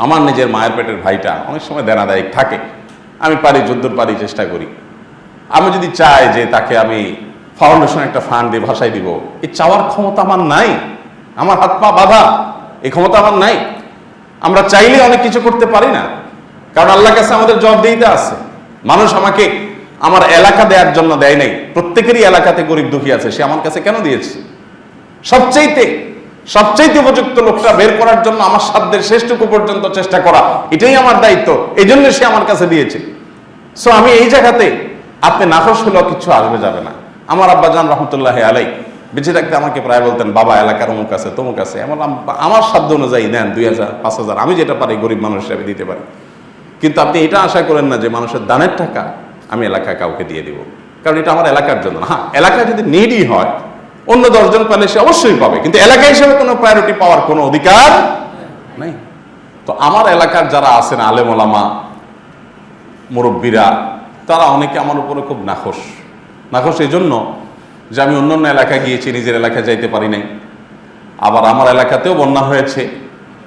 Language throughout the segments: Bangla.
আমার নিজের মায়ের পেটের ভাইটা অনেক সময় দেনাদায়ক থাকে। আমি পারি যদ্দূর পারি, চেষ্টা করি। আমি যদি চাই যে তাকে আমি ফাউন্ডেশন একটা ফান্ড দিয়ে ভাসাই দিব এই চাওয়ার ক্ষমতা আমার নাই। আমার হাত পা বাঁধা এই ক্ষমতা আমার নাই। আমরা চাইলে অনেক কিছু করতে পারি না। কারণ আল্লাহ কাছে আমাদের জবাবদিহিতে আছে। মানুষ আমাকে আমার এলাকা দেওয়ার জন্য দেয় নাই। প্রত্যেকেরই এলাকাতে গরিব দুঃখী আছে। সে আমার কাছে কেন দিয়েছে? সবচাইতে সবচাইতে উপযুক্ত লোকটা বের করার জন্য আমার সাধ্যের শেষটুকু পর্যন্ত চেষ্টা করা, এটাই আমার দায়িত্ব এই জন্য সে আমার কাছে দিয়েছে। সো আমি এই জায়গাতে আপনি নাকশ হলেও কিছু আসবে যাবে না। আমার আব্বা জান রহমতুল্লাহ আলাই বেঁচে থাকতে আমাকে প্রায় বলতেন, বাবা, এলাকার অমুক আছে, তমুক আছে। এমন আম- আমার সাধ্য অনুযায়ী দেন দুই হাজার, পাঁচ হাজার, আমি যেটা পারি গরিব মানুষ হিসাবে দিতে পারি। কিন্তু আপনি এটা আশা করেন না যে মানুষের দানের টাকা আমি এলাকায় কাউকে দিয়ে দিব। কারণ এটা আমার এলাকার জন্য হ্যাঁ এলাকায় যদি নিডই হয় অন্য দশজন পেলে সে অবশ্যই পাবে। কিন্তু এলাকা হিসেবে কোনো প্রায়োরিটি পাওয়ার কোনো অধিকার নেই। তো আমার এলাকার যারা আছেন আলেম ওলামা, মুরব্বীরা, তারা অনেকে আমার উপরে খুব নাখোশ। নাখোশ এই জন্য যে আমি অন্য অন্য এলাকায় গিয়েছি, নিজের এলাকায় যাইতে পারি নাই। আবার আমার এলাকাতেও বন্যা হয়েছে,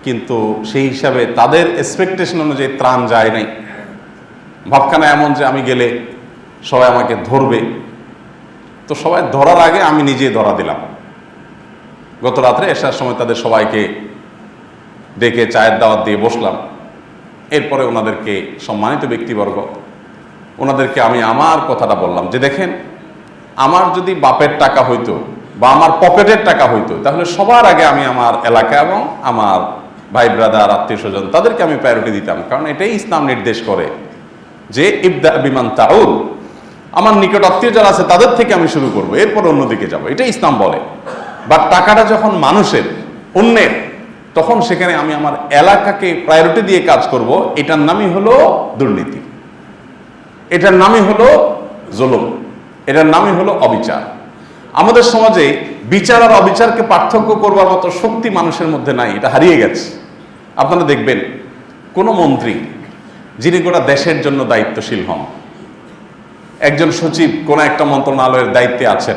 কিন্তু সেই হিসাবে তাদের এক্সপেকটেশন অনুযায়ী ত্রাণ যায় নাই। ভাবখানা এমন যে আমি গেলে সবাই আমাকে ধরবে। তো সবাই ধরার আগে আমি নিজে ধরা দিলাম। গত রাত্রে এসার সময় তাদের সবাইকে ডেকে চায়ের দাওয়াত দিয়ে বসলাম। এরপরে ওনাদেরকে সম্মানিত ব্যক্তিবর্গ, ওনাদেরকে আমি আমার কথাটা বললাম যে, দেখেন, আমার যদি বাপের টাকা হইতো বা আমার পকেটের টাকা হইতো, তাহলে সবার আগে আমি আমার এলাকা এবং আমার ভাই, ব্রাদার, আত্মীয় স্বজন তাদেরকে আমি প্রায়োরিটি দিতাম। কারণ এটাই ইসলাম নির্দেশ করে যে, ইবদা বিমান তাউল আমার নিকট আত্মীয় যারা আছে, তাদের থেকে আমি শুরু করব। এরপর অন্যদিকে যাব। এটা ইসলাম বলে। বাট টাকাটা যখন মানুষের, অন্যের, তখন সেখানে আমি আমার এলাকাকে প্রায়োরিটি দিয়ে কাজ করব। এটার নামই হলো দুর্নীতি। এটার নামই হলো জুলুম। এটার নামই হলো অবিচার। আমাদের সমাজে বিচার আর অবিচারকে পার্থক্য করবার মতো শক্তি মানুষের মধ্যে নাই, এটা হারিয়ে গেছে। আপনারা দেখবেন, কোন মন্ত্রী, যিনি গোটা দেশের জন্য দায়িত্বশীল হন একজন সচিব কোন একটা মন্ত্রণালয়ের দায়িত্বে আছেন।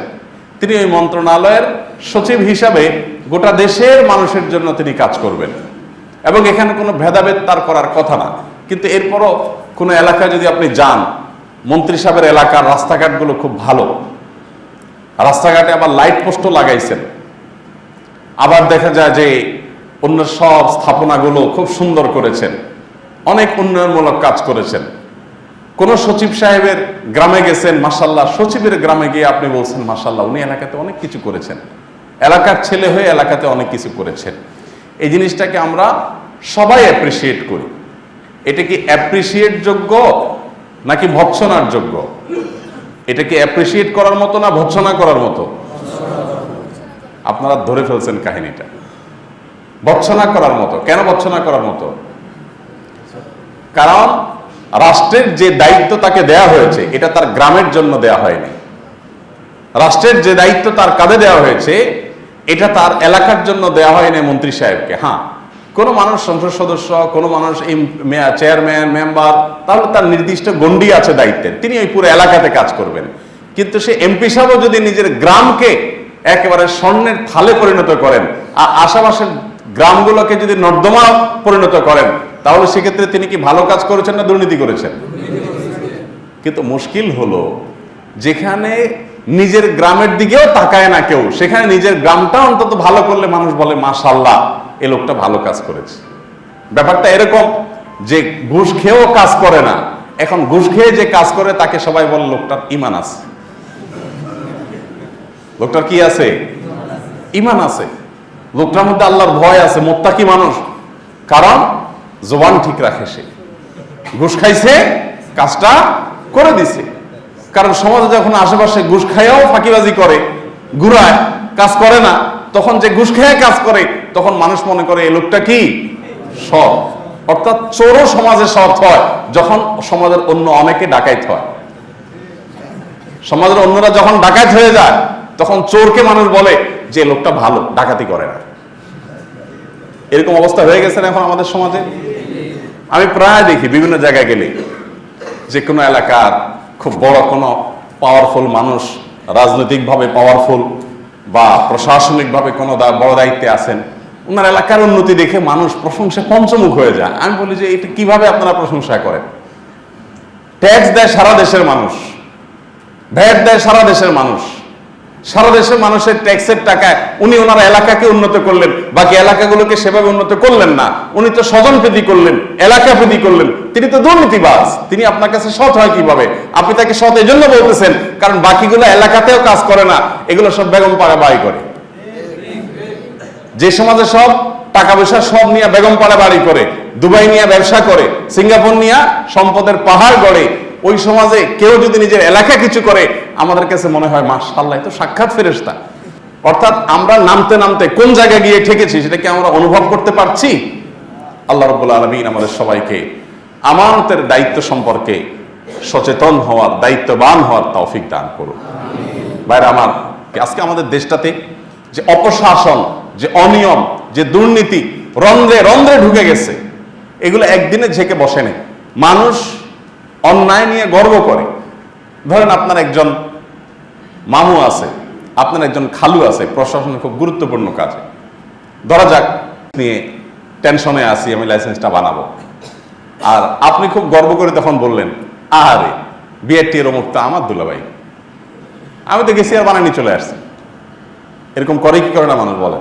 তিনি ওই মন্ত্রণালয়ের সচিব হিসাবে গোটা দেশের মানুষের জন্য তিনি কাজ করবেন। এবং এখানে কোনো ভেদাভেদ তার করার কথা না। কিন্তু এরপরও কোনো এলাকায় যদি আপনি যান, মন্ত্রী সাহেবের এলাকার রাস্তাঘাটগুলো খুব ভালো। রাস্তাঘাটে আবার লাইট পোস্টও লাগাইছেন। আবার দেখা যায় যে অন্য সব স্থাপনাগুলো খুব সুন্দর করেছেন। অনেক উন্নয়নমূলক কাজ করেছেন। কোন সচিব সাহেবের গ্রামে গেছেন মাসাল্লাহ সচিবের গ্রামে গিয়ে আপনি বলছেন মাসাল্লাহ উনি এলাকাতে অনেক কিছু করেছেন। এলাকার ছেলে হয়ে এলাকাতে অনেক কিছু করেছেন। এই জিনিসটাকে আমরা সবাই অ্যাপ্রিসিয়েট করি। এটা কি অ্যাপ্রিসিয়েট যোগ্য নাকি ভৎসনার যোগ্য? এটা কি অ্যাপ্রিসিয়েট করার মতো না ভৎসনা করার মতো? আপনারা ধরে ফেলছেন কাহিনীটা। ভৎসনা করার মতো। কেন ভৎসনা করার মতো? কারণ রাষ্ট্রের যে দায়িত্ব তাকে দেয়া হয়েছে, এটা তার গ্রামের জন্য দেয়া হয়নি। রাষ্ট্রের যে দায়িত্ব তার কাঁধে দেওয়া হয়েছে, এটা তার এলাকার জন্য দেওয়া হয়নি মন্ত্রী সাহেবকে। হ্যাঁ কোনো মানুষ সংসদ সদস্য, কোনো মানুষ চেয়ারম্যান, মেম্বার, তাহলে তার নির্দিষ্ট গণ্ডি আছে দায়িত্বের। তিনি ওই পুরো এলাকাতে কাজ করবেন। কিন্তু সে এমপি সাহেবও যদি নিজের গ্রামকে একেবারে স্বর্ণের থালে পরিণত করেন, আর আশেপাশের গ্রামগুলোকে যদি নর্দমা পরিণত করেন তাহলে সেক্ষেত্রে তিনি কি ভালো কাজ করেছেন না দুর্নীতি করেছেন? কিন্তু মুশকিল হলো, যেখানে নিজের গ্রামের দিকেও তাকায় না কেউ, সেখানে নিজের গ্রামটা অন্তত ভালো করলে মানুষ বলে মাশাল্লাহ এ লোকটা ভালো কাজ করেছে। ব্যাপারটা এরকম, যে ঘুষ খেয়েও কাজ করে না, এখন ঘুষ খেয়ে যে কাজ করে, তাকে সবাই বলে, লোকটার ইমান আছে। লোকটার কি আছে? ইমান আছে। লোকটার মধ্যে আল্লাহর ভয় আছে, মোত্তাকি মানুষ। কারণ জবান ঠিক রাখে সে। ঘুষ খাইছে, কাজটা করে দিছে। কারণ সমাজে যখন আশেপাশে ঘুষ খাইয়াও ফাঁকিবাজি করে, ঘুরায়, কাজ করে না, তখন যে ঘুষ খেয়ে কাজ করে, তখন মানুষ মনে করে এই লোকটা কি? সৎ। অর্থাৎ চোরও সমাজে সৎ হয়, যখন সমাজের অন্য অনেকে ডাকাইত হয়। সমাজের অন্যরা যখন ডাকাত হয়ে যায়, তখন চোরকে মানুষ বলে যে, লোকটা ভালো, ডাকাতি করে না। এরকম অবস্থা হয়ে গেছে না এখন আমাদের সমাজে? আমি প্রায় দেখি বিভিন্ন জায়গায় গেলে যে কোনো এলাকার খুব বড় কোনো পাওয়ারফুল মানুষ রাজনৈতিকভাবে পাওয়ারফুল বা প্রশাসনিকভাবে কোনো বড় দায়িত্বে আছেন, ওনার এলাকার উন্নতি দেখে মানুষ প্রশংসা পঞ্চমুখ হয়ে যায়। আমি বলি যে এটা কীভাবে আপনারা প্রশংসা করেন? ট্যাক্স দেয় সারা দেশের মানুষ। ভ্যাট দেয় সারা দেশের মানুষ। সারা দেশের মানুষের ট্যাক্সের টাকায় উনি ওনার এলাকাকে উন্নত করলেন, বাকি এলাকাগুলোকে সেভাবে উন্নত করলেন না। উনি তো স্বজন প্রীতি করলেন এলাকা প্রীতি করলেন। তিনি তো দুর্নীতিবাজ, তিনি আপনার কাছে সৎ হয় কীভাবে? আপনি তাকে সৎ এই জন্য বলতেছেন, কারণ বাকিগুলো এলাকাতেও কাজ করে না, এগুলো সব বেগম পাড়া বাড়ি করে। যে সমাজে সব টাকা পয়সা সব নিয়ে বেগম পাড়া বাড়ি করে, দুবাই নিয়ে ব্যবসা করে, সিঙ্গাপুর নিয়ে সম্পদের পাহাড় গড়ে, ওই সমাজে কেউ যদি নিজের এলাকা কিছু করে আমাদের কাছে মনে হয় মাশাল্লাহ তো সাক্ষাৎ ফেরেশতা। অর্থাৎ আমরা নামতে নামতে কোন জায়গায় গিয়ে ঠেকেছি, সেটা কি আমরা অনুভব করতে পারছি? আল্লাহ রব্বুল আলমিন আমাদের সবাইকে আমানতের দায়িত্ব সম্পর্কে সচেতন হওয়ার, দায়িত্ববান হওয়ার তৌফিক দান করুন। বাইরে আমার, আজকে আমাদের দেশটাতে যে অপশাসন, যে অনিয়ম, যে দুর্নীতি রন্ধ্রে রন্ধ্রে ঢুকে গেছে, এগুলো একদিনে ঝেঁকে বসে নেই মানুষ অন্যায় নিয়ে গর্ব করে। ধরেন আপনার একজন মামু আছে, আপনার একজন খালু আছে, প্রশাসনের খুব গুরুত্বপূর্ণ কাজে। ধরা যাক, নিয়ে টেনশনে আসি আমি লাইসেন্সটা বানাবো। আর আপনি খুব গর্ব করে তখন বললেন আরে বিএটি এর অমুকটা আমার দুলাভাই। আমি তো গেছি আর বানানি চলে আসছি। এরকম করে কি করে না মানুষ বলে?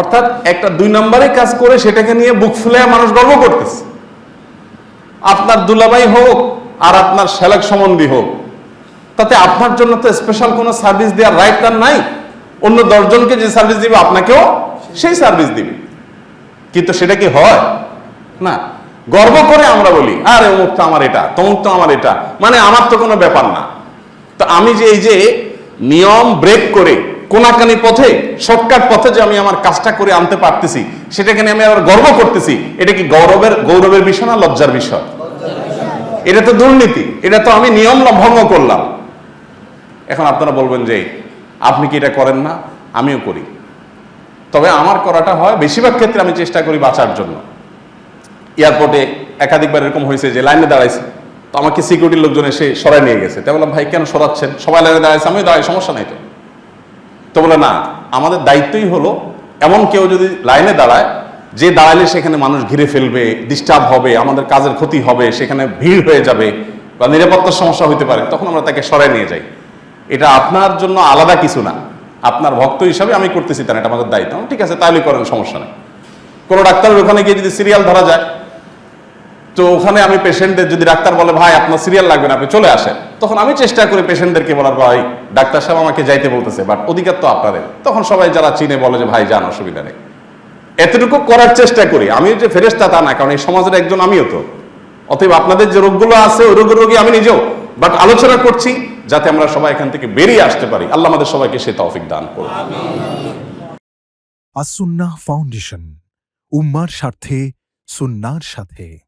অর্থাৎ একটা দুই নম্বরে কাজ করে সেটাকে নিয়ে বুক ফুলে মানুষ গর্ব করতেছে। আপনার দুলাভাই হোক আর আপনার সেলেক সম্বন্ধী হোক তাতে আপনার জন্য তো স্পেশাল কোনো সার্ভিস দেওয়ার রাইট তার নাই। অন্য দশজনকে যে সার্ভিস দিবে, আপনাকেও সেই সার্ভিস দিবে। কিন্তু সেটা কি হয়? না। গর্ব করে আমরা বলি, আরে, অমুক তো আমার এটা, তমুক তো আমার এটা। মানে আমার তো কোনো ব্যাপার না। তো আমি যে এই যে নিয়ম ব্রেক করে কোনাকানি পথে শর্টকাট পথে যে আমি আমার কাজটা করে আনতে পারতেছি, সেটাকে নিয়ে আমি আবার গর্ব করতেছি, এটা কি গৌরবের গৌরবের বিষয় না লজ্জার বিষয়? এটা তো দুর্নীতি, এটা তো আমি নিয়ম ভঙ্গ করলাম। এখন আপনারা বলবেন যে, আপনি কি এটা করেন না? আমিও করি। তবে আমার করাটা হয়, বেশিরভাগ ক্ষেত্রে আমি চেষ্টা করি বাঁচার জন্য। এয়ারপোর্টে একাধিকবার এরকম হয়েছে যে, লাইনে দাঁড়াইছে। তো আমাকে সিকিউরিটির লোকজন এসে সরাই নিয়ে গেছে। তাই বললাম, ভাই, কেন সরাচ্ছেন? সবাই লাইনে দাঁড়াইছে, আমিও দাঁড়াই, সমস্যা নাই তো। তো বলে, না, আমাদের দায়িত্বই হলো, এমন কেউ যদি লাইনে দাঁড়ায়, যে দাঁড়ালে সেখানে মানুষ ঘিরে ফেলবে ডিস্টার্ব হবে, আমাদের কাজের ক্ষতি হবে, সেখানে ভিড় হয়ে যাবে বা নিরাপত্তার সমস্যা হতে পারে, তখন আমরা তাকে সরাই নিয়ে যাই। এটা আপনার জন্য আলাদা কিছু না। আপনার ভক্ত হিসাবে আমি করতেছি না, এটা আমাদের দায়িত্ব। ঠিক আছে তাহলে করেন সমস্যা নেই। কোনো ডাক্তারের ওখানে গিয়ে যদি সিরিয়াল ধরা যায় তো ওখানে আমি পেশেন্টদের যদি ডাক্তার বলে ভাই আপনার সিরিয়াল লাগবে না আপনি চলে আসেন। তখন আমি চেষ্টা করি পেশেন্টদেরকে বলার ভাই ডাক্তার সাহেব আমাকে যাইতে বলতেছে বাট অধিকার তো আপনাদের। তখন সবাই যারা চিনে বলে যে ভাই যান অসুবিধা নেই। এতটুকু করার চেষ্টা করি। আমি যে ফেরেস্তা তা না কারণ এই সমাজের একজন আমিও তো। অতএব আপনাদের যে রোগগুলো আছে ওই রোগের রোগী আমি নিজেও। বাট আলোচনা করছি যাতে আমরা সবাই এখান থেকে বেরিয়ে আসতে পারি। আল্লাহ আমাদের সবাইকে সে তৌফিক দান করুন। আসুন্নাহ ফাউন্ডেশন, উম্মার স্বার্থে, সুন্নার সাথে।